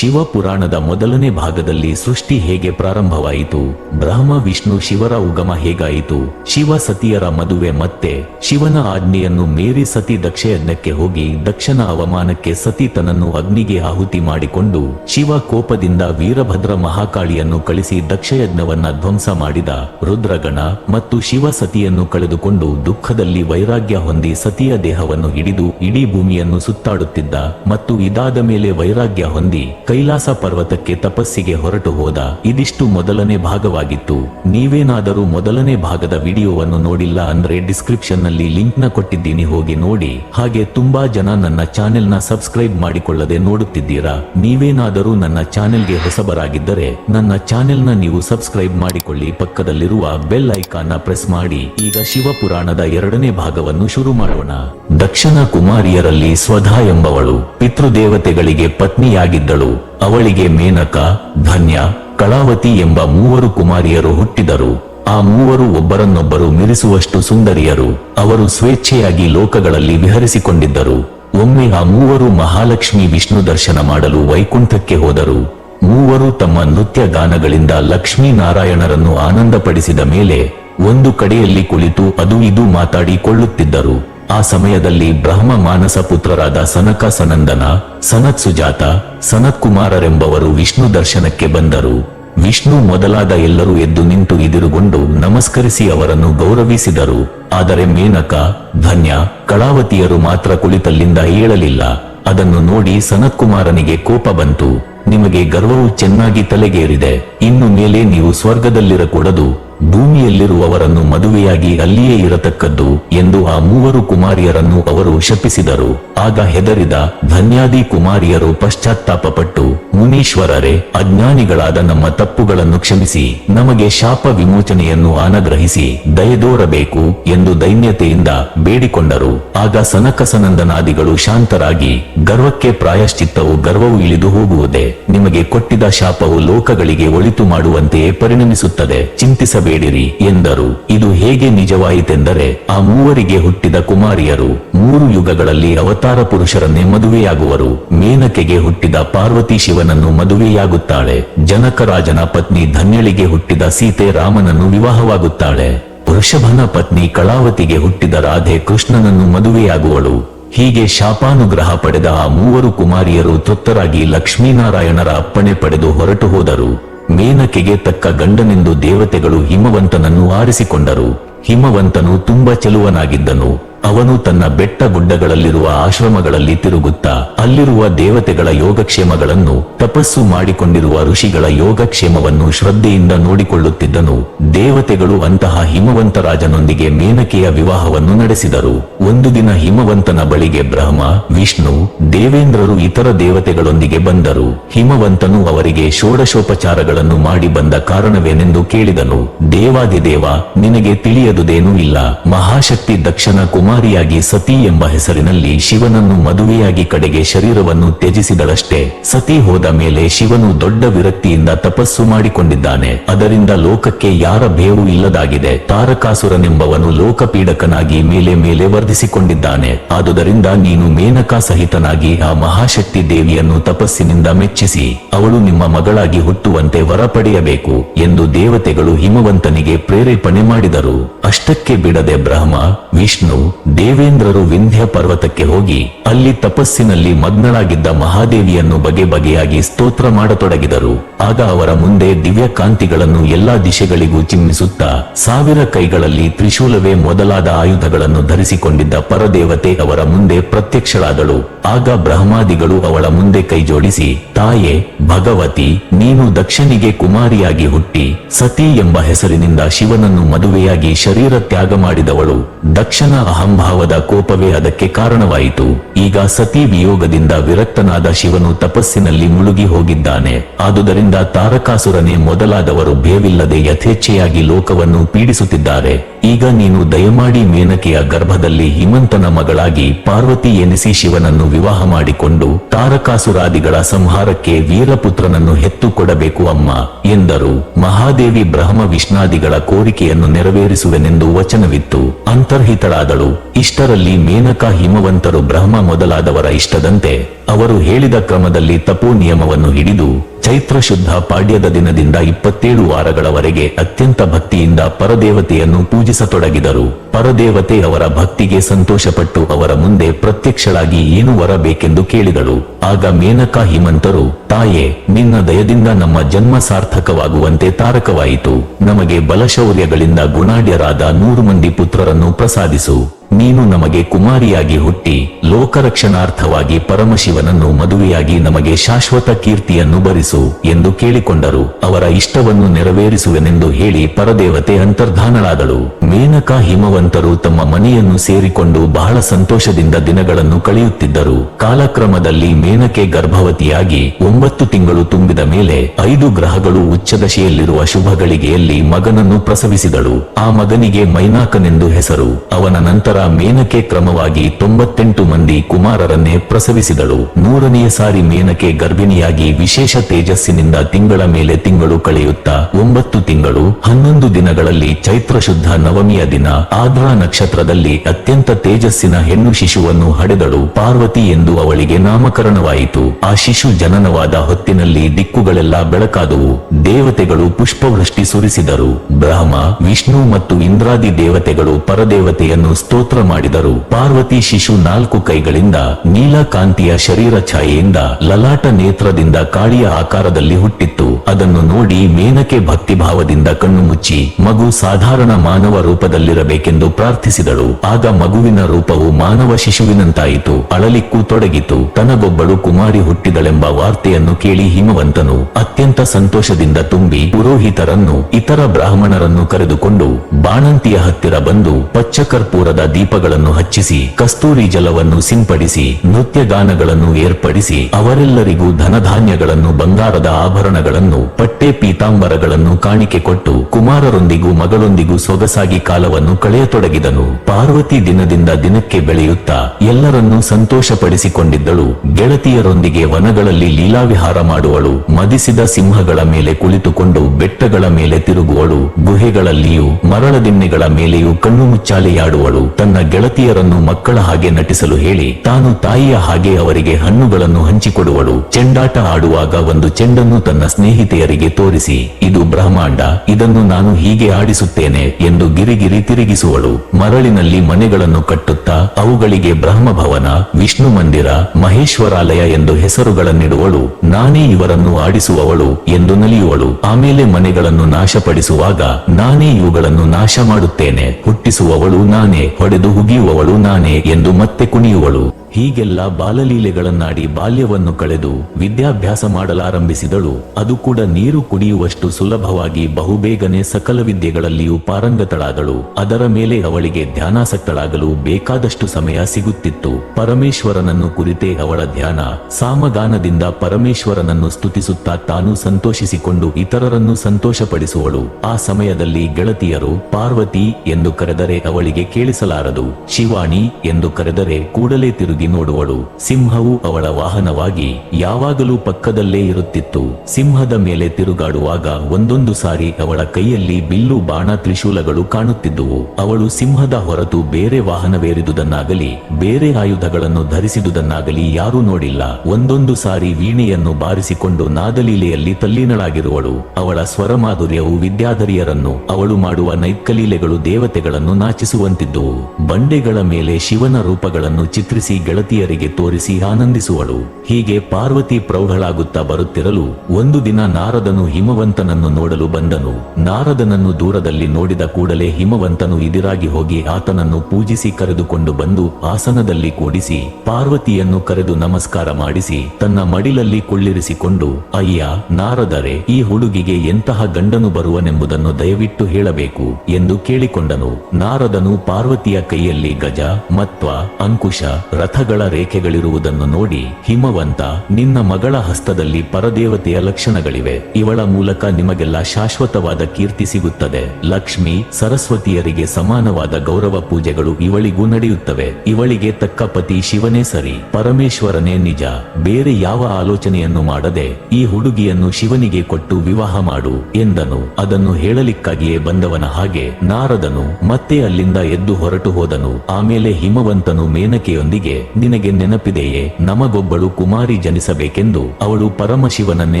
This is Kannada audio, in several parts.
ಶಿವಪುರಾಣದ ಮೊದಲನೇ ಭಾಗದಲ್ಲಿ ಸೃಷ್ಟಿ ಹೇಗೆ ಪ್ರಾರಂಭವಾಯಿತು? ಬ್ರಹ್ಮ, ವಿಷ್ಣು, ಶಿವರ ಉಗಮ ಹೇಗಾಯಿತು? ಶಿವ ಸತಿಯರ ಮದುವೆ ಮತ್ತೆ ಶಿವನ ಆಜ್ಞೆಯನ್ನು ಮೇರಿ ಸತಿ ದಕ್ಷಯಜ್ಞಕ್ಕೆ ಹೋಗಿ ದಕ್ಷನ ಅವಮಾನಕ್ಕೆ ಸತಿ ತನ್ನನ್ನು ಅಗ್ನಿಗೆ ಆಹುತಿ ಮಾಡಿಕೊಂಡು ಶಿವ ಕೋಪದಿಂದ ವೀರಭದ್ರ ಮಹಾಕಾಳಿಯನ್ನು ಕಳಿಸಿ ದಕ್ಷಯಜ್ಞವನ್ನ ಧ್ವಂಸ ಮಾಡಿದ ರುದ್ರಗಣ ಮತ್ತು ಶಿವ ಸತಿಯನ್ನು ಕಳೆದುಕೊಂಡು ದುಃಖದಲ್ಲಿ ವೈರಾಗ್ಯ ಹೊಂದಿ ಸತಿಯ ದೇಹವನ್ನು ಹಿಡಿದು ಇಡೀ ಭೂಮಿಯನ್ನು ಸುತ್ತಾಡುತ್ತಿದ್ದ ಮತ್ತು ಇದಾದ ಮೇಲೆ ವೈರಾಗ್ಯ ಹೊಂದಿ ಕೈಲಾಸ ಪರ್ವತಕ್ಕೆ ತಪಸ್ಸಿಗೆ ಹೊರಟು ಹೋದ ಇದಿಷ್ಟು ಮೊದಲನೇ ಭಾಗವಾಗಿತ್ತು. ನೀವೇನಾದರೂ ಮೊದಲನೇ ಭಾಗದ ವಿಡಿಯೋವನ್ನು ನೋಡಿಲ್ಲ ಅಂದ್ರೆ ಡಿಸ್ಕ್ರಿಪ್ಷನ್ನಲ್ಲಿ ಲಿಂಕ್ನ ಕೊಟ್ಟಿದ್ದೀನಿ, ಹೋಗಿ ನೋಡಿ. ಹಾಗೆ ತುಂಬಾ ಜನ ನನ್ನ ಚಾನೆಲ್ನ ಸಬ್ಸ್ಕ್ರೈಬ್ ಮಾಡಿಕೊಳ್ಳದೆ ನೋಡುತ್ತಿದ್ದೀರಾ? ನೀವೇನಾದರೂ ನನ್ನ ಚಾನೆಲ್ಗೆ ಹೊಸಬರಾಗಿದ್ದರೆ ನನ್ನ ಚಾನೆಲ್ ನೀವು ಸಬ್ಸ್ಕ್ರೈಬ್ ಮಾಡಿಕೊಳ್ಳಿ. ಪಕ್ಕದಲ್ಲಿರುವ ಬೆಲ್ ಐಕಾನ್ನ ಪ್ರೆಸ್ ಮಾಡಿ. ಈಗ ಶಿವಪುರಾಣದ ಎರಡನೇ ಭಾಗವನ್ನು ಶುರು ಮಾಡೋಣ. ದಕ್ಷಿಣ ಕುಮಾರಿಯರಲ್ಲಿ ಸ್ವಧಾ ಎಂಬವಳು ಪಿತೃದೇವತೆಗಳಿಗೆ ಪತ್ನಿಯಾಗಿದ್ದಳು. ಅವಳಿಗೆ ಮೇನಕ, ಧನ್ಯ, ಕಳಾವತಿ ಎಂಬ ಮೂವರು ಕುಮಾರಿಯರು ಹುಟ್ಟಿದರು. ಆ ಮೂವರು ಒಬ್ಬರನ್ನೊಬ್ಬರು ಮಿರಿಸುವಷ್ಟು ಸುಂದರಿಯರು. ಅವರು ಸ್ವೇಚ್ಛೆಯಾಗಿ ಲೋಕಗಳಲ್ಲಿ ವಿಹರಿಸಿಕೊಂಡಿದ್ದರು. ಒಮ್ಮೆ ಆ ಮೂವರು ಮಹಾಲಕ್ಷ್ಮಿ ವಿಷ್ಣು ದರ್ಶನ ಮಾಡಲು ವೈಕುಂಠಕ್ಕೆ ಹೋದರು. ಮೂವರು ತಮ್ಮ ನೃತ್ಯ ಗಾನಗಳಿಂದ ಲಕ್ಷ್ಮೀ ನಾರಾಯಣರನ್ನು ಆನಂದಪಡಿಸಿದ ಮೇಲೆ ಒಂದು ಕಡೆಯಲ್ಲಿ ಕುಳಿತು ಅದು ಇದು ಮಾತಾಡಿಕೊಳ್ಳುತ್ತಿದ್ದರು. ಆ ಸಮಯದಲ್ಲಿ ಬ್ರಹ್ಮ ಮಾನಸ ಪುತ್ರರಾದ ಸನಕ ಸನಂದನ, ಸನತ್ ಸುಜಾತ, ಸನತ್ ಕುಮಾರರೆಂಬವರು ವಿಷ್ಣು ದರ್ಶನಕ್ಕೆ ಬಂದರು. ವಿಷ್ಣು ಮೊದಲಾದ ಎಲ್ಲರೂ ಎದ್ದು ನಿಂತು ಎದುರುಗೊಂಡು ನಮಸ್ಕರಿಸಿ ಅವರನ್ನು ಗೌರವಿಸಿದರು. ಆದರೆ ಮೇನಕ, ಧನ್ಯ, ಕಳಾವತಿಯರು ಮಾತ್ರ ಕುಳಿತಲ್ಲಿಂದ ಏಳಲಿಲ್ಲ ಅದನ್ನು ನೋಡಿ ಸನತ್ ಕುಮಾರನಿಗೆ ಕೋಪ ಬಂತು. ನಿಮಗೆ ಗರ್ವವು ಚೆನ್ನಾಗಿ ತಲೆಗೇರಿದೆ. ಇನ್ನು ಮೇಲೆ ನೀವು ಸ್ವರ್ಗದಲ್ಲಿರಕೂಡದು, ಭೂಮಿಯಲ್ಲಿರುವವರನ್ನು ಮದುವೆಯಾಗಿ ಅಲ್ಲಿಯೇ ಇರತಕ್ಕದ್ದು ಎಂದು ಆ ಮೂವರು ಕುಮಾರಿಯರನ್ನು ಅವರು ಶಪಿಸಿದರು. ಆಗ ಹೆದರಿದ ಧನ್ಯಾದಿ ಕುಮಾರಿಯರು ಪಶ್ಚಾತ್ತಾಪಪಟ್ಟು ಮುನೀಶ್ವರರೇ, ಅಜ್ಞಾನಿಗಳಾದ ನಮ್ಮ ತಪ್ಪುಗಳನ್ನು ಕ್ಷಮಿಸಿ, ನಮಗೆ ಶಾಪ ವಿಮೋಚನೆಯನ್ನು ಅನುಗ್ರಹಿಸಿ ದಯದೋರಬೇಕು ಎಂದು ದೈನ್ಯತೆಯಿಂದ ಬೇಡಿಕೊಂಡರು. ಆಗ ಸನಕಸನಂದನಾದಿಗಳು ಶಾಂತರಾಗಿ, ಗರ್ವಕ್ಕೆ ಪ್ರಾಯಶ್ಚಿತ್ತವು ಗರ್ವವು ಇಳಿದು ಹೋಗುವುದೇ, ನಿಮಗೆ ಕೊಟ್ಟಿದ ಶಾಪವು ಲೋಕಗಳಿಗೆ ಒಳಿತು ಮಾಡುವಂತೆಯೇ ಪರಿಣಮಿಸುತ್ತದೆ. ಚಿಂತಿಸಬೇಡಿರಿ ಎಂದರು. ಇದು ಹೇಗೆ ನಿಜವಾಯಿತೆಂದರೆ, ಆ ಮೂವರಿಗೆ ಹುಟ್ಟಿದ ಕುಮಾರಿಯರು, ಮೂರು ಯುಗಗಳಲ್ಲಿ ಅವತಾರ ಪುರುಷರನ್ನೇ ಮದುವೆಯಾಗುವರು. ಮೇನಕೆಗೆ ಹುಟ್ಟಿದ ಪಾರ್ವತಿ ಶಿವನನ್ನು ಮದುವೆಯಾಗುತ್ತಾಳೆ. ಜನಕರಾಜನ ಪತ್ನಿ ಧನ್ಯಳಿಗೆ ಹುಟ್ಟಿದ ಸೀತೆ ರಾಮನನ್ನು ವಿವಾಹವಾಗುತ್ತಾಳೆ. ವೃಷಭನ ಪತ್ನಿ ಕಳಾವತಿಗೆ ಹುಟ್ಟಿದ ರಾಧೆ ಕೃಷ್ಣನನ್ನು ಮದುವೆಯಾಗುವಳು. ಹೀಗೆ ಶಾಪಾನುಗ್ರಹ ಪಡೆದ ಆ ಮೂವರು ಕುಮಾರಿಯರು ತೃಪ್ತರಾಗಿ ಲಕ್ಷ್ಮೀನಾರಾಯಣರ ಅಪ್ಪಣೆ ಪಡೆದು ಹೊರಟು ಹೋದರು. ಮೇನಕೆಗೆ ತಕ್ಕ ಗಂಡನೆಂದು ದೇವತೆಗಳು ಹಿಮವಂತನನ್ನು ಆರಿಸಿಕೊಂಡರು. ಹಿಮವಂತನು ತುಂಬಾ ಚೆಲುವನಾಗಿದ್ದನು. ಅವನು ತನ್ನ ಬೆಟ್ಟ ಗುಡ್ಡಗಳಲ್ಲಿರುವ ಆಶ್ರಮಗಳಲ್ಲಿ ತಿರುಗುತ್ತಾ ಅಲ್ಲಿರುವ ದೇವತೆಗಳ ಯೋಗಕ್ಷೇಮಗಳನ್ನು ತಪಸ್ಸು ಮಾಡಿಕೊಂಡಿರುವ ಋಷಿಗಳ ಯೋಗಕ್ಷೇಮವನ್ನು ಶ್ರದ್ಧೆಯಿಂದ ನೋಡಿಕೊಳ್ಳುತ್ತಿದ್ದನು. ದೇವತೆಗಳು ಅಂತಹ ಹಿಮವಂತ ರಾಜನೊಂದಿಗೆ ಮೇನಕೆಯ ವಿವಾಹವನ್ನು ನಡೆಸಿದರು. ಒಂದು ದಿನ ಹಿಮವಂತನ ಬಳಿಗೆ ಬ್ರಹ್ಮ, ವಿಷ್ಣು, ದೇವೇಂದ್ರರು ಇತರ ದೇವತೆಗಳೊಂದಿಗೆ ಬಂದರು. ಹಿಮವಂತನು ಅವರಿಗೆ ಷೋಡಶೋಪಚಾರಗಳನ್ನು ಮಾಡಿ ಬಂದ ಕಾರಣವೇನೆಂದು ಕೇಳಿದನು. ದೇವಾದಿದೇವ, ನಿನಗೆ ತಿಳಿಯದುದೇನೂ ಇಲ್ಲ. ಮಹಾಶಕ್ತಿ ದಕ್ಷನ ಕುಮಾರಿಯಾಗಿ ಸತಿ ಎಂಬ ಹೆಸರಿನಲ್ಲಿ ಶಿವನನ್ನು ಮದುವೆಯಾಗಿ ಕಡೆಗೆ ಶರೀರವನ್ನು ತ್ಯಜಿಸಿದಳಷ್ಟೇ, ಸತಿ ಹೋದ ಮೇಲೆ ಶಿವನು ದೊಡ್ಡ ವಿರಕ್ತಿಯಿಂದ ತಪಸ್ಸು ಮಾಡಿಕೊಂಡಿದ್ದಾನೆ. ಅದರಿಂದ ಲೋಕಕ್ಕೆ ಯಾರ ಬೇವು ಇಲ್ಲದಾಗಿದೆ. ತಾರಕಾಸುರನೆಂಬವನು ಲೋಕಪೀಡಕನಾಗಿ ಮೇಲೆ ಮೇಲೆ ವರ್ಧಿಸಿಕೊಂಡಿದ್ದಾನೆ. ಆದುದರಿಂದ ನೀನು ಮೇನಕಾ ಸಹಿತನಾಗಿ ಆ ಮಹಾಶಕ್ತಿ ದೇವಿಯನ್ನು ತಪಸ್ಸಿನಿಂದ ಮೆಚ್ಚಿಸಿ, ಅವಳು ನಿಮ್ಮ ಮಗಳಾಗಿ ಹುಟ್ಟುವಂತೆ ವರ ಪಡೆಯಬೇಕು ಎಂದು ದೇವತೆಗಳು ಹಿಮವಂತನಿಗೆ ಪ್ರೇರೇಪಣೆ ಮಾಡಿದರು. ಅಷ್ಟಕ್ಕೆ ಬಿಡದೆ ಬ್ರಹ್ಮ, ವಿಷ್ಣು ದೇವೇಂದ್ರರು ವಿಂಧ್ಯ ಪರ್ವತಕ್ಕೆ ಹೋಗಿ ಅಲ್ಲಿ ತಪಸ್ಸಿನಲ್ಲಿ ಮಗ್ನಳಾಗಿದ್ದ ಮಹಾದೇವಿಯನ್ನು ಬಗೆ ಬಗೆಯಾಗಿ ಸ್ತೋತ್ರ ಮಾಡತೊಡಗಿದರು. ಆಗ ಅವರ ಮುಂದೆ ದಿವ್ಯ ಕಾಂತಿಗಳನ್ನು ಎಲ್ಲಾ ದಿಶೆಗಳಿಗೂ ಚಿಮ್ಮಿಸುತ್ತಾ ಸಾವಿರ ಕೈಗಳಲ್ಲಿ ತ್ರಿಶೂಲವೇ ಮೊದಲಾದ ಆಯುಧಗಳನ್ನು ಧರಿಸಿಕೊಂಡಿದ್ದ ಪರದೇವತೆ ಅವರ ಮುಂದೆ ಪ್ರತ್ಯಕ್ಷಳಾದಳು. ಆಗ ಬ್ರಹ್ಮಾದಿಗಳು ಅವಳ ಮುಂದೆ ಕೈಜೋಡಿಸಿ, ತಾಯೇ, ಭಗವತಿ, ನೀನು ದಕ್ಷನಿಗೆ ಕುಮಾರಿಯಾಗಿ ಹುಟ್ಟಿ, ಸತಿ ಎಂಬ ಹೆಸರಿನಿಂದ ಶಿವನನ್ನು ಮದುವೆಯಾಗಿ ಶರೀರ ತ್ಯಾಗ ಮಾಡಿದವಳು. ದಕ್ಷನ ಅಹಂಭಾವದ ಕೋಪವೇ ಅದಕ್ಕೆ ಕಾರಣವಾಯಿತು. ಈಗ ಸತಿ ವಿಯೋಗದಿಂದ ವಿರಕ್ತನಾದ ಶಿವನು ತಪಸ್ಸಿನಲ್ಲಿ ಮುಳುಗಿ ಹೋಗಿದ್ದಾನೆ. ಆದುದರಿಂದ ತಾರಕಾಸುರನೇ ಮೊದಲಾದವರು ಭೇವಿಲ್ಲದೆ ಯಥೇಚ್ಛೆಯಾಗಿ ಲೋಕವನ್ನು ಪೀಡಿಸುತ್ತಿದ್ದಾರೆ. ಈಗ ನೀನು ದಯಮಾಡಿ ಮೇನಕೆಯ ಗರ್ಭದಲ್ಲಿ ಹಿಮಂತನ ಮಗಳಾಗಿ ಪಾರ್ವತಿ ಎನಿಸಿ ಶಿವನನ್ನು ವಿವಾಹ ಮಾಡಿಕೊಂಡು ತಾರಕಾಸುರಾದಿಗಳ ಸಂಹಾರಕ್ಕೆ ವೀರಪುತ್ರನನ್ನು ಹೆತ್ತು ಕೊಡಬೇಕು ಅಮ್ಮ, ಎಂದರು. ಮಹಾದೇವಿ ಬ್ರಹ್ಮ ವಿಷ್ಣಾದಿಗಳ ಕೋರಿಕೆಯನ್ನು ನೆರವೇರಿಸುವೆನೆಂದು ವಚನವಿತ್ತು. ಅಂತರ್ಹಿತಳಾದಳು. ಇಷ್ಟರಲ್ಲಿ ಮೇನಕ ಹಿಮವಂತರು ಬ್ರಹ್ಮ ಮೊದಲಾದವರ ಇಷ್ಟದಂತೆ ಅವರು ಹೇಳಿದ ಕ್ರಮದಲ್ಲಿ ತಪೋ ನಿಯಮವನ್ನು ಹಿಡಿದು ಚೈತ್ರ ಶುದ್ಧ ಪಾಡ್ಯದ ದಿನದಿಂದ ಇಪ್ಪತ್ತೇಳು ವಾರಗಳವರೆಗೆ ಅತ್ಯಂತ ಭಕ್ತಿಯಿಂದ ಪರದೇವತೆಯನ್ನು ಪೂಜಿಸತೊಡಗಿದರು. ಪರದೇವತೆ ಅವರ ಭಕ್ತಿಗೆ ಸಂತೋಷಪಟ್ಟು ಅವರ ಮುಂದೆ ಪ್ರತ್ಯಕ್ಷಳಾಗಿ ಏನು ಬರಬೇಕೆಂದು ಕೇಳಿದಳು. ಆಗ ಮೇನಕ ಹಿಮಂತರು, ತಾಯೇ, ನಿನ್ನ ದಯದಿಂದ ನಮ್ಮ ಜನ್ಮ ಸಾರ್ಥಕವಾಗುವಂತೆ ತಾರಕವಾಯಿತು. ನಮಗೆ ಬಲಶೌರ್ಯಗಳಿಂದ ಗುಣಾಢ್ಯರಾದ ನೂರು ಮಂದಿ ಪುತ್ರರನ್ನು ಪ್ರಸಾದಿಸು. ನೀನು ನಮಗೆ ಕುಮಾರಿಯಾಗಿ ಹುಟ್ಟಿ. ಲೋಕರಕ್ಷಣಾರ್ಥವಾಗಿ ಪರಮಶಿವನನ್ನು ಮದುವೆಯಾಗಿ ನಮಗೆ ಶಾಶ್ವತ ಕೀರ್ತಿಯನ್ನು ಬರಿಸು ಎಂದು ಕೇಳಿಕೊಂಡರು. ಅವರ ಇಷ್ಟವನ್ನು ನೆರವೇರಿಸುವೆನೆಂದು ಹೇಳಿ ಪರದೇವತೆ ಅಂತರ್ಧಾನಳಾದಳು. ಮೇನಕ ಹಿಮವಂತರು ತಮ್ಮ ಮನೆಯನ್ನು ಸೇರಿಕೊಂಡು ಬಹಳ ಸಂತೋಷದಿಂದ ದಿನಗಳನ್ನು ಕಳೆಯುತ್ತಿದ್ದರು. ಕಾಲಕ್ರಮದಲ್ಲಿ ಮೇನಕೆ ಗರ್ಭವತಿಯಾಗಿ ಒಂಬತ್ತು ತಿಂಗಳು ತುಂಬಿದ ಮೇಲೆ ಐದು ಗ್ರಹಗಳು ಉಚ್ಚದಶೆಯಲ್ಲಿರುವ ಶುಭಗಳಿಗೆಯಲ್ಲಿ ಮಗನನ್ನು ಪ್ರಸವಿಸಿದಳು. ಆ ಮಗನಿಗೆ ಮೈನಾಕನೆಂದು ಹೆಸರು. ಅವನ ನಂತರ ಮೇನಕೆ ಕ್ರಮವಾಗಿ ತೊಂಬತ್ತೆಂಟು ಮಂದಿ ಕುಮಾರರನ್ನೇ ಪ್ರಸವಿಸಿದಳು. ಮೂರನೆಯ ಸಾರಿ ಮೇನಕೆ ಗರ್ಭಿಣಿಯಾಗಿ ವಿಶೇಷ ತೇಜಸ್ಸಿನಿಂದ ತಿಂಗಳ ಮೇಲೆ ತಿಂಗಳು ಕಳೆಯುತ್ತಾ ಒಂಬತ್ತು ತಿಂಗಳು ಹನ್ನೊಂದು ದಿನಗಳಲ್ಲಿ ಚೈತ್ರ ಶುದ್ಧ ನವಮಿಯ ದಿನ ಆದ್ರಾ ನಕ್ಷತ್ರದಲ್ಲಿ ಅತ್ಯಂತ ತೇಜಸ್ಸಿನ ಹೆಣ್ಣು ಶಿಶುವನ್ನು ಹಡೆದಳು ಪಾರ್ವತಿ ಎಂದು ಅವಳಿಗೆ ನಾಮಕರಣವಾಯಿತು. ಆ ಶಿಶು ಜನನವಾದ ಹೊತ್ತಿನಲ್ಲಿ ದಿಕ್ಕುಗಳೆಲ್ಲ ಬೆಳಕಾದುವು. ದೇವತೆಗಳು ಪುಷ್ಪವೃಷ್ಟಿ ಸುರಿಸಿದರು. ಬ್ರಹ್ಮ, ವಿಷ್ಣು ಮತ್ತು ಇಂದ್ರಾದಿ ದೇವತೆಗಳು ಪರದೇವತೆಯನ್ನು ಸ್ತೋತ್ರ ಮಾಡಿದರು. ಪಾರ್ವತಿ ಶಿಶು ನಾಲ್ಕು ಕೈಗಳಿಂದ, ನೀಲಕಾಂತಿಯ ಶರೀರ ಛಾಯೆಯಿಂದ ಲಲಾಟ ನೇತ್ರದಿಂದ ಕಾಳಿಯ ಆಕಾರದಲ್ಲಿ ಹುಟ್ಟಿತ್ತು. ಅದನ್ನು ನೋಡಿ ಮೇನಕೆ ಭಕ್ತಿಭಾವದಿಂದ ಕಣ್ಣು ಮುಚ್ಚಿ, ಮಗು ಸಾಧಾರಣ ಮಾನವ ರೂಪದಲ್ಲಿರಬೇಕೆಂದು ಪ್ರಾರ್ಥಿಸಿದಳು. ಆಗ ಮಗುವಿನ ರೂಪವು ಮಾನವ ಶಿಶುವಿನಂತಾಯಿತು. ಅಳಲಿಕ್ಕೂ ತೊಡಗಿತು. ತನಗೊಬ್ಬಳು ಕುಮಾರಿ ಹುಟ್ಟಿದಳೆಂಬ ವಾರ್ತೆಯನ್ನು ಕೇಳಿ ಹಿಮವಂತನು ಅತ್ಯಂತ ಸಂತೋಷದಿಂದ ತುಂಬಿ ಪುರೋಹಿತರನ್ನು, ಇತರ ಬ್ರಾಹ್ಮಣರನ್ನು ಕರೆದುಕೊಂಡು ಬಾಣಂತಿಯ ಹತ್ತಿರ ಬಂದು ಪಚ್ಚಕರ್ಪೂರದ ದೀಪಗಳನ್ನು ಹಚ್ಚಿಸಿ, ಕಸ್ತೂರಿ ಜಲವನ್ನು ಸಿಂಪಡಿಸಿ ನೃತ್ಯ ಗಾನಗಳನ್ನು ಏರ್ಪಡಿಸಿ, ಅವರೆಲ್ಲರಿಗೂ ಧನಧಾನ್ಯಗಳನ್ನು, ಬಂಗಾರದ ಆಭರಣಗಳನ್ನು, ಪಟ್ಟೆ ಪೀತಾಂಬರಗಳನ್ನು ಕಾಣಿಕೆ ಕೊಟ್ಟು ಕುಮಾರರೊಂದಿಗೂ ಮಗಳೊಂದಿಗೂ ಸೊಗಸಾಗಿ ಕಾಲವನ್ನು ಕಳೆಯತೊಡಗಿದನು. ಪಾರ್ವತಿ ದಿನದಿಂದ ದಿನಕ್ಕೆ ಬೆಳೆಯುತ್ತಾ ಎಲ್ಲರನ್ನೂ ಸಂತೋಷಪಡಿಸಿಕೊಂಡಿದ್ದಳು. ಗೆಳತಿಯರೊಂದಿಗೆ ವನಗಳಲ್ಲಿ ಲೀಲಾವಿಹಾರ ಮಾಡುವಳು. ಮದಿಸಿದ ಸಿಂಹಗಳ ಮೇಲೆ ಕುಳಿತುಕೊಂಡು ಬೆಟ್ಟಗಳ ಮೇಲೆ ತಿರುಗುವಳು. ಗುಹೆಗಳಲ್ಲಿಯೂ ಮರಳದಿಣ್ಣೆಗಳ ಮೇಲೆಯೂ ಕಣ್ಣು ಮುಚ್ಚಾಲೆಯಾಡುವಳು. ತನ್ನ ಗೆಳತಿಯರನ್ನು ಮಕ್ಕಳ ಹಾಗೆ ನಟಿಸಲು ಹೇಳಿ, ತಾನು ತಾಯಿಯ ಹಾಗೆ ಅವರಿಗೆ ಹಣ್ಣುಗಳನ್ನು ಹಂಚಿಕೊಡುವಳು. ಚೆಂಡಾಟ ಆಡುವಾಗ ಒಂದು ಚೆಂಡನ್ನು ತನ್ನ ಸ್ನೇಹಿತೆಯರಿಗೆ ತೋರಿಸಿ, ಇದು ಬ್ರಹ್ಮಾಂಡ, ಇದನ್ನು ನಾನು ಹೀಗೆ ಆಡಿಸುತ್ತೇನೆ ಎಂದು ಗಿರಿಗಿರಿ ತಿರುಗಿಸುವಳು. ಮರಳಿನಲ್ಲಿ ಮನೆಗಳನ್ನು ಕಟ್ಟುತ್ತಾ ಅವುಗಳಿಗೆ ಬ್ರಹ್ಮಭವನ, ವಿಷ್ಣು ಮಂದಿರ, ಮಹೇಶ್ವರಾಲಯ ಎಂದು ಹೆಸರುಗಳನ್ನಿಡುವಳು. ನಾನೇ ಇವರನ್ನು ಆಡಿಸುವವಳು ಎಂದು ನಲಿಯುವಳು. ಆಮೇಲೆ ಮನೆಗಳನ್ನು ನಾಶಪಡಿಸುವಾಗ ನಾನೇ ಇವುಗಳನ್ನು ನಾಶ ಮಾಡುತ್ತೇನೆ. ಹುಟ್ಟಿಸುವವಳು ನಾನೇ, ಹೊಡೆದು ಹುಗಿಯುವವಳು ನಾನೇ ಎಂದು ಮತ್ತೆ ಕುಣಿಯುವಳು. ಹೀಗೆಲ್ಲ ಬಾಲಲೀಲೆಗಳನ್ನಾಡಿ ಬಾಲ್ಯವನ್ನು ಕಳೆದು ವಿದ್ಯಾಭ್ಯಾಸ ಮಾಡಲಾರಂಭಿಸಿದಳು. ಅದು ಕೂಡ ನೀರು ಕುಡಿಯುವಷ್ಟು ಸುಲಭವಾಗಿ ಬಹುಬೇಗನೆ ಸಕಲ ವಿದ್ಯೆಗಳಲ್ಲಿಯೂ ಪಾರಂಗತಳಾದಳು. ಅದರ ಮೇಲೆ ಅವಳಿಗೆ ಧ್ಯಾನಾಸಕ್ತಳಾಗಲು ಬೇಕಾದಷ್ಟು ಸಮಯ ಸಿಗುತ್ತಿತ್ತು. ಪರಮೇಶ್ವರನನ್ನು ಕುರಿತೇ ಅವಳ ಧ್ಯಾನ. ಸಾಮಗಾನದಿಂದ ಪರಮೇಶ್ವರನನ್ನು ಸ್ತುತಿಸುತ್ತಾ ತಾನು ಸಂತೋಷಿಸಿಕೊಂಡು ಇತರರನ್ನು ಸಂತೋಷಪಡಿಸುವಳು. ಆ ಸಮಯದಲ್ಲಿ ಗೆಳತಿಯರು, ಪಾರ್ವತಿ ಎಂದು ಕರೆದರೆ ಅವಳಿಗೆ ಕೇಳಿಸಲಾರದು. ಶಿವಾಣಿ ಎಂದು ಕರೆದರೆ ಕೂಡಲೇ ತಿರುಗಿ ನೋಡುವಳು. ಸಿಂಹವು ಅವಳ ವಾಹನವಾಗಿ ಯಾವಾಗಲೂ ಪಕ್ಕದಲ್ಲೇ ಇರುತ್ತಿತ್ತು. ಸಿಂಹದ ಮೇಲೆ ತಿರುಗಾಡುವಾಗ ಒಂದೊಂದು ಸಾರಿ ಅವಳ ಕೈಯಲ್ಲಿ ಬಿಲ್ಲು ಬಾಣ ತ್ರಿಶೂಲಗಳು ಕಾಣುತ್ತಿದ್ದುವು. ಅವಳು ಸಿಂಹದ ಹೊರತು ಬೇರೆ ವಾಹನವೇರಿದುದನ್ನಾಗಲಿ, ಬೇರೆ ಆಯುಧಗಳನ್ನು ಧರಿಸಿದುದನ್ನಾಗಲಿ ಯಾರೂ ನೋಡಿಲ್ಲ. ಒಂದೊಂದು ಸಾರಿ ವೀಣೆಯನ್ನು ಬಾರಿಸಿಕೊಂಡು ನಾದಲೀಲೆಯಲ್ಲಿ ತಲ್ಲೀನಳಾಗಿರುವಳು. ಅವಳ ಸ್ವರಮಾಧುರ್ಯವು ವಿದ್ಯಾಧರಿಯರನ್ನು, ಅವಳು ಮಾಡುವ ನೈತ್ಕಲೀಲೆಗಳು ದೇವತೆಗಳನ್ನು ನಾಚಿಸುವಂತಿದ್ದುವು. ಬಂಡೆಗಳ ಮೇಲೆ ಶಿವನ ರೂಪಗಳನ್ನು ಚಿತ್ರಿಸಿ ಗೆಳತಿಯರಿಗೆ ತೋರಿಸಿ ಆನಂದಿಸುವಳು. ಹೀಗೆ ಪಾರ್ವತಿ ಪ್ರೌಢಳಾಗುತ್ತಾ ಬರುತ್ತಿರಲು ಒಂದು ದಿನ ನಾರದನು ಹಿಮವಂತನನ್ನು ನೋಡಲು ಬಂದನು. ನಾರದನನ್ನು ದೂರದಲ್ಲಿ ನೋಡಿದ ಕೂಡಲೇ ಹಿಮವಂತನು ಇದಿರಾಗಿ ಹೋಗಿ ಆತನನ್ನು ಪೂಜಿಸಿ ಕರೆದುಕೊಂಡು ಬಂದು ಆಸನದಲ್ಲಿ ಕೂಡಿಸಿ ಪಾರ್ವತಿಯನ್ನು ಕರೆದು ನಮಸ್ಕಾರ ಮಾಡಿಸಿ ತನ್ನ ಮಡಿಲಲ್ಲಿ ಕುಳ್ಳಿರಿಸಿಕೊಂಡು, ಅಯ್ಯ ನಾರದರೆ, ಈ ಹುಡುಗಿಗೆ ಎಂತಹ ಗಂಡನು ಬರುವನೆಂಬುದನ್ನು ದಯವಿಟ್ಟು ಹೇಳಬೇಕು ಎಂದು ಕೇಳಿಕೊಂಡನು. ನಾರದನು ಪಾರ್ವತಿಯ ಕೈಯಲ್ಲಿ ಗಜ, ಮತ್ವ, ಅಂಕುಶ, ರಥ ರಥಗಳ ರೇಖೆಗಳಿರುವುದನ್ನು ನೋಡಿ, ಹಿಮವಂತ, ನಿನ್ನ ಮಗಳ ಹಸ್ತದಲ್ಲಿ ಪರದೇವತೆಯ ಲಕ್ಷಣಗಳಿವೆ. ಇವಳ ಮೂಲಕ ನಿಮಗೆಲ್ಲ ಶಾಶ್ವತವಾದ ಕೀರ್ತಿ ಸಿಗುತ್ತದೆ. ಲಕ್ಷ್ಮಿ, ಸರಸ್ವತಿಯರಿಗೆ ಸಮಾನವಾದ ಗೌರವ ಪೂಜೆಗಳು ಇವಳಿಗೂ ನಡೆಯುತ್ತವೆ. ಇವಳಿಗೆ ತಕ್ಕ ಪತಿ ಶಿವನೇ ಸರಿ, ಪರಮೇಶ್ವರನೇ ನಿಜ. ಬೇರೆ ಯಾವ ಆಲೋಚನೆಯನ್ನು ಮಾಡದೆ, ಈ ಹುಡುಗಿಯನ್ನು ಶಿವನಿಗೆ ಕೊಟ್ಟು ವಿವಾಹ ಮಾಡು, ಎಂದನು. ಅದನ್ನು ಹೇಳಲಿಕ್ಕಾಗಿಯೇ ಬಂದವನ ಹಾಗೆ ನಾರದನು ಮತ್ತೆ ಅಲ್ಲಿಂದ ಎದ್ದು ಹೊರಟು ಹೋದನು. ಆಮೇಲೆ ಹಿಮವಂತನು ಮೇನಕೆಯೊಂದಿಗೆ ನಿನಗೆ ನೆನಪಿದೆಯೇ? ನಮಗೊಬ್ಬಳು ಕುಮಾರಿ ಜನಿಸಬೇಕೆಂದು, ಅವಳು ಪರಮಶಿವನನ್ನೇ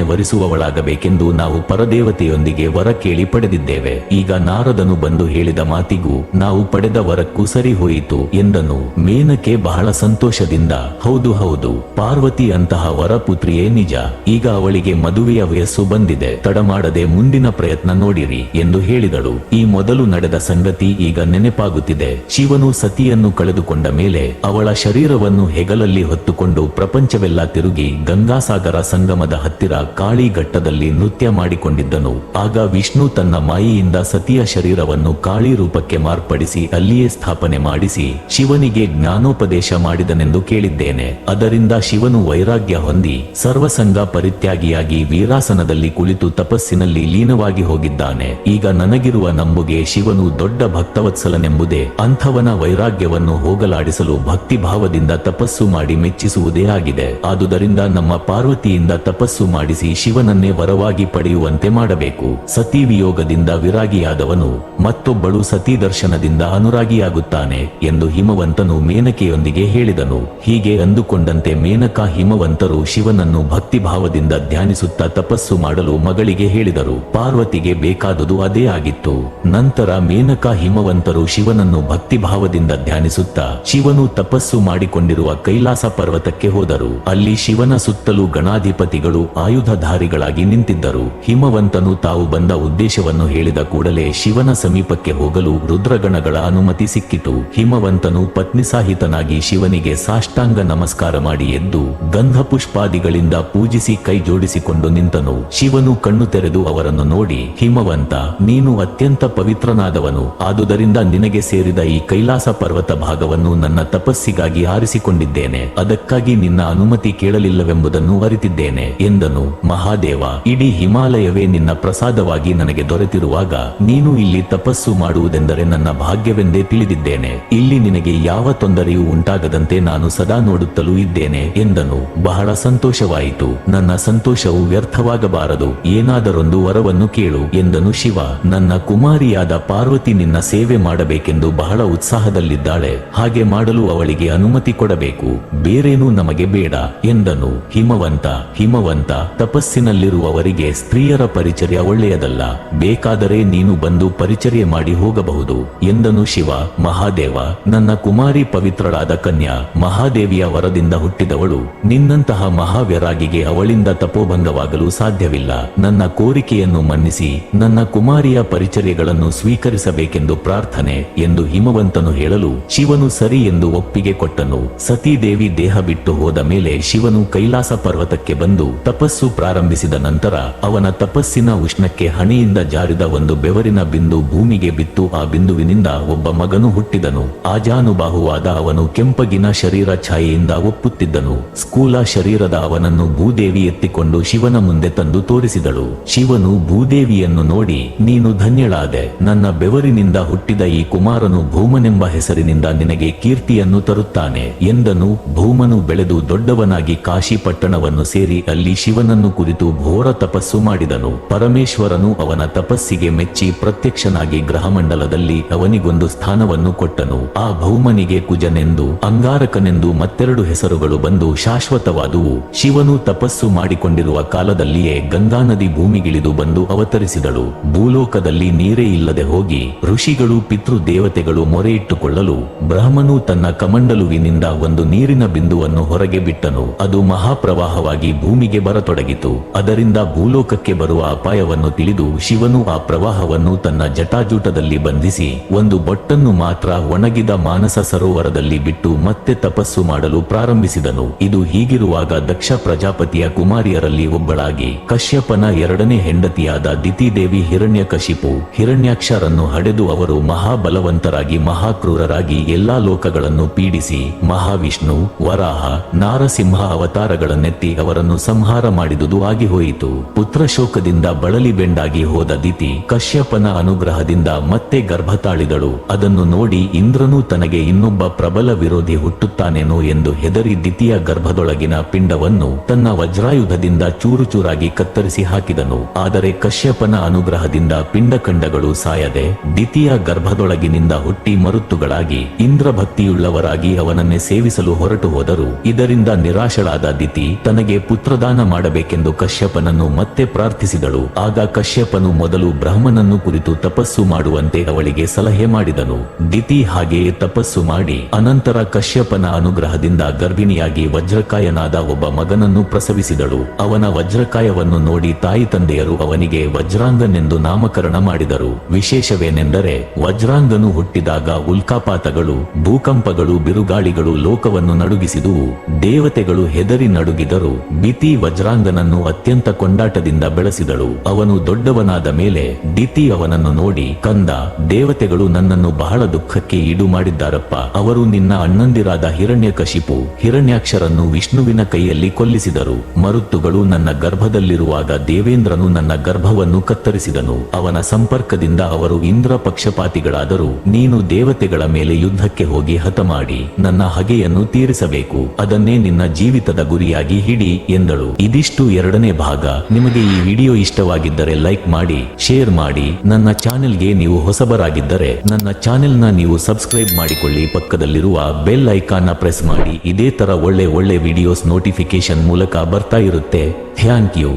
ವರಿಸುವವಳಾಗಬೇಕೆಂದು ನಾವು ಪರದೇವತೆಯೊಂದಿಗೆ ವರ ಕೇಳಿ ಪಡೆದಿದ್ದೇವೆ. ಈಗ ನಾರದನು ಬಂದು ಹೇಳಿದ ಮಾತಿಗೂ, ನಾವು ಪಡೆದ ವರಕ್ಕೂ ಸರಿ ಹೋಯಿತು ಎಂದನು. ಮೇನಕೆ ಬಹಳ ಸಂತೋಷದಿಂದ, ಹೌದು ಹೌದು, ಪಾರ್ವತಿ ಅಂತಹ ವರಪುತ್ರಿಯೇ ನಿಜ, ಈಗ ಅವಳಿಗೆ ಮದುವೆಯ ವಯಸ್ಸು ಬಂದಿದೆ, ತಡಮಾಡದೆ ಮುಂದಿನ ಪ್ರಯತ್ನ ನೋಡಿರಿ ಎಂದು ಹೇಳಿದಳು. ಈ ಮೊದಲು ನಡೆದ ಸಂಗತಿ ಈಗ ನೆನಪಾಗುತ್ತಿದೆ. ಶಿವನು ಸತಿಯನ್ನು ಕಳೆದುಕೊಂಡ ಮೇಲೆ ಅವಳ ಶರೀರವನ್ನು ಹೆಗಲಲ್ಲಿ ಹೊತ್ತುಕೊಂಡು ಪ್ರಪಂಚವೆಲ್ಲ ತಿರುಗಿ ಗಂಗಾಸಾಗರ ಸಂಗಮದ ಹತ್ತಿರ ಕಾಳಿಘಟ್ಟದಲ್ಲಿ ನೃತ್ಯ ಮಾಡಿಕೊಂಡಿದ್ದನು. ಆಗ ವಿಷ್ಣು ತನ್ನ ಮಾಯಿಯಿಂದ ಸತಿಯ ಶರೀರವನ್ನು ಕಾಳಿ ರೂಪಕ್ಕೆ ಮಾರ್ಪಡಿಸಿ ಅಲ್ಲಿಯೇ ಸ್ಥಾಪನೆ ಮಾಡಿಸಿ ಶಿವನಿಗೆ ಜ್ಞಾನೋಪದೇಶ ಮಾಡಿದನೆಂದು ಕೇಳಿದ್ದೇನೆ. ಅದರಿಂದ ಶಿವನು ವೈರಾಗ್ಯ ಹೊಂದಿ ಸರ್ವಸಂಗ ಪರಿತ್ಯಾಗಿಯಾಗಿ ವೀರಾಸನದಲ್ಲಿ ಕುಳಿತು ತಪಸ್ಸಿನಲ್ಲಿ ಲೀನವಾಗಿ ಹೋಗಿದ್ದಾನೆ. ಈಗ ನನಗಿರುವ ನಂಬುಗೆ ಶಿವನು ದೊಡ್ಡ ಭಕ್ತವತ್ಸಲನೆಂಬುದೇ ಅಂಥವನ ವೈರಾಗ್ಯವನ್ನು ಹೋಗಲಾಡಿಸಲು ಭಕ್ತಿಭಾವದಿಂದ ತಪಸ್ಸು ಮಾಡಿ ಮೆಚ್ಚಿಸುವುದೇ ಆಗಿದೆ. ಆದುದರಿಂದ ನಮ್ಮ ಪಾರ್ವತಿಯಿಂದ ತಪಸ್ಸು ಮಾಡಿಸಿ ಶಿವನನ್ನೇ ವರವಾಗಿ ಪಡೆಯುವಂತೆ ಮಾಡಬೇಕು. ಸತಿ ವಿಯೋಗದಿಂದ ವಿರಾಗಿಯಾದವನು ಮತ್ತೊಬ್ಬಳು ಸತಿ ದರ್ಶನದಿಂದ ಅನುರಾಗಿಯಾಗುತ್ತಾನೆ ಎಂದು ಹಿಮವಂತನು ಮೇನಕೆಯೊಂದಿಗೆ ಹೇಳಿದನು. ಹೀಗೆ ಅಂದುಕೊಂಡಂತೆ ಮೇನಕಾ ಹಿಮವಂತರು ಶಿವನನ್ನು ಭಕ್ತಿಭಾವದಿಂದ ಧ್ಯಾನಿಸುತ್ತಾ ತಪಸ್ಸು ಮಾಡಲು ಮಗಳಿಗೆ ಹೇಳಿದರು. ಪಾರ್ವತಿಗೆ ಬೇಕಾದುದು ಅದೇ ಆಗಿತ್ತು. ನಂತರ ಮೇನಕಾ ಹಿಮವಂತರು ಶಿವನನ್ನು ಭಕ್ತಿಭಾವದಿಂದ ಧ್ಯಾನಿಸುತ್ತಾ ಶಿವನು ತಪಸ್ಸು ಮಾಡಿಕೊಂಡಿರುವ ಕೈಲಾಸ ಪರ್ವತಕ್ಕೆ ಹೋದರು. ಅಲ್ಲಿ ಶಿವನ ಸುತ್ತಲೂ ಗಣಾಧಿಪತಿಗಳು ಆಯುಧಧಾರಿಗಳಾಗಿ ನಿಂತಿದ್ದರು. ಹಿಮವಂತನು ತಾವು ಬಂದ ಉದ್ದೇಶವನ್ನು ಹೇಳಿದ ಕೂಡಲೇ ಶಿವನ ಸಮೀಪಕ್ಕೆ ಹೋಗಲು ರುದ್ರಗಣಗಳ ಅನುಮತಿ ಸಿಕ್ಕಿತು. ಹಿಮವಂತನು ಪತ್ನಿ ಸಾಹಿತನಾಗಿ ಶಿವನಿಗೆ ಸಾಷ್ಟಾಂಗ ನಮಸ್ಕಾರ ಮಾಡಿ ಎದ್ದು ಗಂಧ ಪುಷ್ಪಾದಿಗಳಿಂದ ಪೂಜಿಸಿ ಕೈ ಜೋಡಿಸಿಕೊಂಡು ನಿಂತನು. ಶಿವನು ಕಣ್ಣು ತೆರೆದು ಅವರನ್ನು ನೋಡಿ, ಹಿಮವಂತ, ನೀನು ಅತ್ಯಂತ ಪವಿತ್ರನಾದವನು. ಆದುದರಿಂದ ನಿನಗೆ ಸೇರಿದ ಈ ಕೈಲಾಸ ಪರ್ವತ ಭಾಗವನ್ನು ನನ್ನ ತಪಸ್ಸಿಗಾಗಿ ಆರಿಸಿಕೊಂಡಿದ್ದೇನೆ ಅದಕ್ಕಾಗಿ ನಿನ್ನ ಅನುಮತಿ ಕೇಳಲಿಲ್ಲವೆಂಬುದನ್ನು ಅರಿತಿದ್ದೇನೆ, ಎಂದನು. ಮಹಾದೇವ, ಇಡೀ ಹಿಮಾಲಯವೇ ನಿನ್ನ ಪ್ರಸಾದವಾಗಿ ನನಗೆ ದೊರೆತಿರುವಾಗ ನೀನು ಇಲ್ಲಿ ತಪಸ್ಸು ಮಾಡುವುದೆಂದರೆ ನನ್ನ ಭಾಗ್ಯವೆಂದೇ ತಿಳಿದಿದ್ದೇನೆ. ಇಲ್ಲಿ ನಿನಗೆ ಯಾವ ತೊಂದರೆಯೂ ಉಂಟಾಗದಂತೆ ನಾನು ಸದಾ ನೋಡುತ್ತಲೂ ಇದ್ದೇನೆ, ಎಂದನು. ಬಹಳ ಸಂತೋಷವಾಯಿತು. ನನ್ನ ಸಂತೋಷವು ವ್ಯರ್ಥವಾಗಬಾರದು. ಏನಾದರೊಂದು ವರವನ್ನು ಕೇಳು, ಎಂದನು ಶಿವ. ನನ್ನ ಕುಮಾರಿಯಾದ ಪಾರ್ವತಿ ನಿನ್ನ ಸೇವೆ ಮಾಡಬೇಕೆಂದು ಬಹಳ ಉತ್ಸಾಹದಲ್ಲಿದ್ದಾಳೆ. ಹಾಗೆ ಮಾಡಲು ಅವಳಿಗೆ ಅನುಮತಿ ಕೊಡಬೇಕು. ಬೇರೇನೂ ನಮಗೆ ಬೇಡ, ಎಂದನು. ಹಿಮವಂತ ಹಿಮವಂತ, ತಪಸ್ಸಿನಲ್ಲಿರುವವರಿಗೆ ಸ್ತ್ರೀಯರ ಪರಿಚರ್ಯ ಒಳ್ಳೆಯದಲ್ಲ. ಬೇಕಾದರೆ ನೀನು ಬಂದು ಪರಿಚರ್ಯೆ ಮಾಡಿ ಹೋಗಬಹುದು, ಎಂದನು ಶಿವ. ಮಹಾದೇವ, ನನ್ನ ಕುಮಾರಿ ಪವಿತ್ರಳಾದ ಕನ್ಯಾ, ಮಹಾದೇವಿಯ ವರದಿಂದ ಹುಟ್ಟಿದವಳು. ನಿನ್ನಂತಹ ಮಹಾವ್ಯರಾಗಿಗೆ ಅವಳಿಂದ ತಪೋಭಂಗವಾಗಲು ಸಾಧ್ಯವಿಲ್ಲ. ನನ್ನ ಕೋರಿಕೆಯನ್ನು ಮನ್ನಿಸಿ, ನನ್ನ ಕುಮಾರಿಯ ಪರಿಚರ್ಯಗಳನ್ನು ಸ್ವೀಕರಿಸಬೇಕೆಂದು ಪ್ರಾರ್ಥನೆ, ಎಂದು ಹಿಮವಂತನು ಹೇಳಲು ಶಿವನು ಸರಿ ಎಂದು ಒಪ್ಪಿಗೆ ಕೊಟ್ಟನು. ಸತೀದೇವಿ ದೇಹ ಬಿಟ್ಟು ಹೋದ ಮೇಲೆ ಶಿವನು ಕೈಲಾಸ ಪರ್ವತಕ್ಕೆ ಬಂದು ತಪಸ್ಸು ಪ್ರಾರಂಭಿಸಿದ ನಂತರ ಅವನ ತಪಸ್ಸಿನ ಉಷ್ಣಕ್ಕೆ ಹಣೆಯಿಂದ ಜಾರಿದ ಒಂದು ಬೆವರಿನ ಬಿಂದು ಭೂಮಿಗೆ ಬಿತ್ತು. ಆ ಬಿಂದುವಿನಿಂದ ಒಬ್ಬ ಮಗನು ಹುಟ್ಟಿದನು. ಆಜಾನುಬಾಹುವಾದ ಅವನು ಕೆಂಪಗಿನ ಶರೀರ ಛಾಯೆಯಿಂದ ಒಪ್ಪುತ್ತಿದ್ದನು. ಸ್ಕೂಲ ಶರೀರದ ಅವನನ್ನು ಭೂದೇವಿ ಎತ್ತಿಕೊಂಡು ಶಿವನ ಮುಂದೆ ತಂದು ತೋರಿಸಿದಳು. ಶಿವನು ಭೂದೇವಿಯನ್ನು ನೋಡಿ, ನೀನು ಧನ್ಯಳಾದೆ. ನನ್ನ ಬೆವರಿನಿಂದ ಹುಟ್ಟಿದ ಈ ಕುಮಾರನು ಭೂಮನೆಂಬ ಹೆಸರಿನಿಂದ ನಿನಗೆ ಕೀರ್ತಿಯನ್ನು ತರುತ್ತಾನೆ. ಎಂದನು ಭೂಮನು ಬೆಳೆದು ದೊಡ್ಡವನಾಗಿ ಕಾಶಿ ಪಟ್ಟಣವನ್ನು ಸೇರಿ ಅಲ್ಲಿ ಶಿವನನ್ನು ಕುರಿತು ಘೋರ ತಪಸ್ಸು ಮಾಡಿದನು. ಪರಮೇಶ್ವರನು ಅವನ ತಪಸ್ಸಿಗೆ ಮೆಚ್ಚಿ ಪ್ರತ್ಯಕ್ಷನಾಗಿ ಗ್ರಹಮಂಡಲದಲ್ಲಿ ಅವನಿಗೊಂದು ಸ್ಥಾನವನ್ನು ಕೊಟ್ಟನು. ಆ ಭೌಮನಿಗೆ ಕುಜನೆಂದು, ಅಂಗಾರಕನೆಂದು ಮತ್ತೆರಡು ಹೆಸರುಗಳು ಬಂದು ಶಾಶ್ವತವಾದುವು. ಶಿವನು ತಪಸ್ಸು ಮಾಡಿಕೊಂಡಿರುವ ಕಾಲದಲ್ಲಿಯೇ ಗಂಗಾ ನದಿ ಭೂಮಿಗಿಳಿದು ಬಂದು ಅವತರಿಸಿದಳು. ಭೂಲೋಕದಲ್ಲಿ ನೀರೇ ಇಲ್ಲದೆ ಹೋಗಿ ಋಷಿಗಳು ಪಿತೃ ದೇವತೆಗಳು ಮೊರೆಯಿಟ್ಟುಕೊಳ್ಳಲು ಬ್ರಹ್ಮನು ತನ್ನ ಕಮಂಡಲುವಿನಿಂದ ಒಂದು ನೀರಿನ ಬಿಂದುವನ್ನು ಹೊರಗೆ ಬಿಟ್ಟನು. ಅದು ಮಹಾಪ್ರವಾಹವಾಗಿ ಭೂಮಿಗೆ ಬರತೊಡಗಿತು. ಅದರಿಂದ ಭೂಲೋಕಕ್ಕೆ ಬರುವ ಅಪಾಯವನ್ನು ತಿಳಿದು ಶಿವನು ಆ ಪ್ರವಾಹವನ್ನು ತನ್ನ ಜಟಾಜೂಟದಲ್ಲಿ ಬಂಧಿಸಿ, ಒಂದು ಬೊಟ್ಟನ್ನು ಮಾತ್ರ ಒಣಗಿದ ಮಾನಸ ಸರೋವರದಲ್ಲಿ ಬಿಟ್ಟು ಮತ್ತೆ ತಪಸ್ಸು ಮಾಡಲು ಪ್ರಾರಂಭಿಸಿದನು. ಇದು ಹೀಗಿರುವಾಗ ದಕ್ಷ ಪ್ರಜಾಪತಿಯ ಕುಮಾರಿಯರಲ್ಲಿ ಒಬ್ಬಳಾಗಿ, ಕಶ್ಯಪನ ಎರಡನೇ ಹೆಂಡತಿಯಾದ ದಿತಿದೇವಿ ಹಿರಣ್ಯಕಶಿಪು. ಹಿರಣ್ಯಾಕ್ಷರನ್ನು ಹಡೆದು ಅವರು ಮಹಾಬಲವಂತರಾಗಿ ಮಹಾಕ್ರೂರರಾಗಿ ಎಲ್ಲಾ ಲೋಕಗಳನ್ನು ಪೀಡಿಸಿ ಮಹಾವಿಷ್ಣು, ವರಾಹ, ನಾರಸಿಂಹ ಅವತಾರಗಳನ್ನೆತ್ತಿ ಅವರನ್ನು ಸಂಹಾರ ಮಾಡಿದುದು ಆಗಿ ಹೋಯಿತು. ಪುತ್ರ ಶೋಕದಿಂದ ಬಳಲಿ ಬೆಂಡಾಗಿ ಹೋದ ದಿತಿ ಕಶ್ಯಪನ ಅನುಗ್ರಹದಿಂದ ಮತ್ತೆ ಗರ್ಭ ತಾಳಿದಳು ಅದನ್ನು ನೋಡಿ ಇಂದ್ರನು ತನಗೆ ಇನ್ನೊಬ್ಬ ಪ್ರಬಲ ವಿರೋಧಿ ಹುಟ್ಟುತ್ತಾನೇನೋ ಎಂದು ಹೆದರಿ ದಿತಿಯ ಗರ್ಭದೊಳಗಿನ ಪಿಂಡವನ್ನು ತನ್ನ ವಜ್ರಾಯುಧದಿಂದ ಚೂರು ಚೂರಾಗಿ ಕತ್ತರಿಸಿ ಹಾಕಿದನು. ಆದರೆ ಕಶ್ಯಪನ ಅನುಗ್ರಹದಿಂದ ಪಿಂಡಖಂಡಗಳು ಸಾಯದೆ ದಿತಿಯ ಗರ್ಭದೊಳಗಿನಿಂದ ಹುಟ್ಟಿ ಮರುತ್ತುಗಳಾಗಿ ಇಂದ್ರ ಭಕ್ತಿಯುಳ್ಳವರಾಗಿ ಅವನನ್ನೇ ಸೇವಿಸಲು ಹೊರಟು ಹೋದರು ಇದರಿಂದ ನಿರಾಶಳಾದ ದಿತಿ ತನಗೆ ಪುತ್ರದಾನ ಮಾಡಬೇಕೆಂದು ಕಶ್ಯಪನನ್ನು ಮತ್ತೆ ಪ್ರಾರ್ಥಿಸಿದಳು. ಆಗ ಕಶ್ಯಪನು ಮೊದಲು ಬ್ರಹ್ಮನನ್ನು ಕುರಿತು ತಪಸ್ಸು ಮಾಡುವಂತೆ ಅವಳಿಗೆ ಸಲಹೆ ಮಾಡಿದನು. ದಿತಿ ಹಾಗೆಯೇ ತಪಸ್ಸು ಮಾಡಿ ಅನಂತರ ಕಶ್ಯಪನ ಅನುಗ್ರಹದಿಂದ ಗರ್ಭಿಣಿಯಾಗಿ ವಜ್ರಕಾಯನಾದ ಒಬ್ಬ ಮಗನನ್ನು ಪ್ರಸವಿಸಿದಳು. ಅವನ ವಜ್ರಕಾಯವನ್ನು ನೋಡಿ ತಾಯಿ ತಂದೆಯರು ಅವನಿಗೆ ವಜ್ರಾಂಗನೆಂದು ನಾಮಕರಣ ಮಾಡಿದರು. ವಿಶೇಷವೇನೆಂದರೆ ವಜ್ರಾಂಗನು ಹುಟ್ಟಿದಾಗ ಉಲ್ಕಾಪಾತಗಳು, ಭೂಕಂಪಗಳು, ಬಿರುಗಾಳಿಗಳು ಲೋಕವನ್ನು ನಡುಗಿಸಿದುವು ದೇವತೆಗಳು ಹೆದರಿ ನಡುಗಿದರು. ಬಿತಿ ವಜ್ರಾಂಗನನ್ನು ಅತ್ಯಂತ ಕೊಂಡಾಟದಿಂದ ಬೆಳೆಸಿದಳು. ಅವನು ದೊಡ್ಡವನಾದ ಮೇಲೆ ದಿತಿ ಅವನನ್ನು ನೋಡಿ, ಕಂದ, ದೇವತೆಗಳು ನನ್ನನ್ನು ಬಹಳ ದುಃಖಕ್ಕೆ ಈಡು ಮಾಡಿದ್ದಾರಪ್ಪ. ಅವರು ನಿನ್ನ ಅಣ್ಣಂದಿರಾದ ಹಿರಣ್ಯಕಶಿಪು, ಹಿರಣ್ಯಾಕ್ಷರನ್ನು ವಿಷ್ಣುವಿನ ಕೈಯಲ್ಲಿ ಕೊಲ್ಲಿಸಿದರು. ಮರುತ್ತುಗಳು ನನ್ನ ಗರ್ಭದಲ್ಲಿರುವಾಗ ದೇವೇಂದ್ರನು ನನ್ನ ಗರ್ಭವನ್ನು ಕತ್ತರಿಸಿದನು. ಅವನ ಸಂಪರ್ಕದಿಂದ ಅವರು ಇಂದ್ರ ಪಕ್ಷಪಾತಿಗಳಾದರೂ ನೀನು ದೇವತೆಗಳ ಮೇಲೆ ಯುದ್ಧಕ್ಕೆ ಹೋಗಿ ಹತ ಮಾಡಿ ನನ್ನ ಹಗೆಯನ್ನು ತೀರಿಸಬೇಕು. ಅದನ್ನೇ ನಿನ್ನ ಜೀವಿತದ ಗುರಿಯಾಗಿ ಹಿಡಿ ಎಂದಳು. ಇದಿಷ್ಟು ಎರಡನೇ ಭಾಗ. ನಿಮಗೆ ಈ ವಿಡಿಯೋ ಇಷ್ಟವಾಗಿದ್ದರೆ ಲೈಕ್ ಮಾಡಿ, ಶೇರ್ ಮಾಡಿ. ನನ್ನ ಚಾನೆಲ್ಗೆ ನೀವು ಹೊಸಬರಾಗಿದ್ದರೆ ನನ್ನ ಚಾನೆಲ್ನ ನೀವು ಸಬ್ಸ್ಕ್ರೈಬ್ ಮಾಡಿಕೊಳ್ಳಿ. ಪಕ್ಕದಲ್ಲಿರುವ ಬೆಲ್ ಐಕಾನ್ನ ಪ್ರೆಸ್ ಮಾಡಿ. ಇದೇ ತರ ಒಳ್ಳೆ ಒಳ್ಳೆ ವಿಡಿಯೋಸ್ ನೋಟಿಫಿಕೇಶನ್ ಮೂಲಕ ಬರ್ತಾ ಇರುತ್ತೆ. Thank you.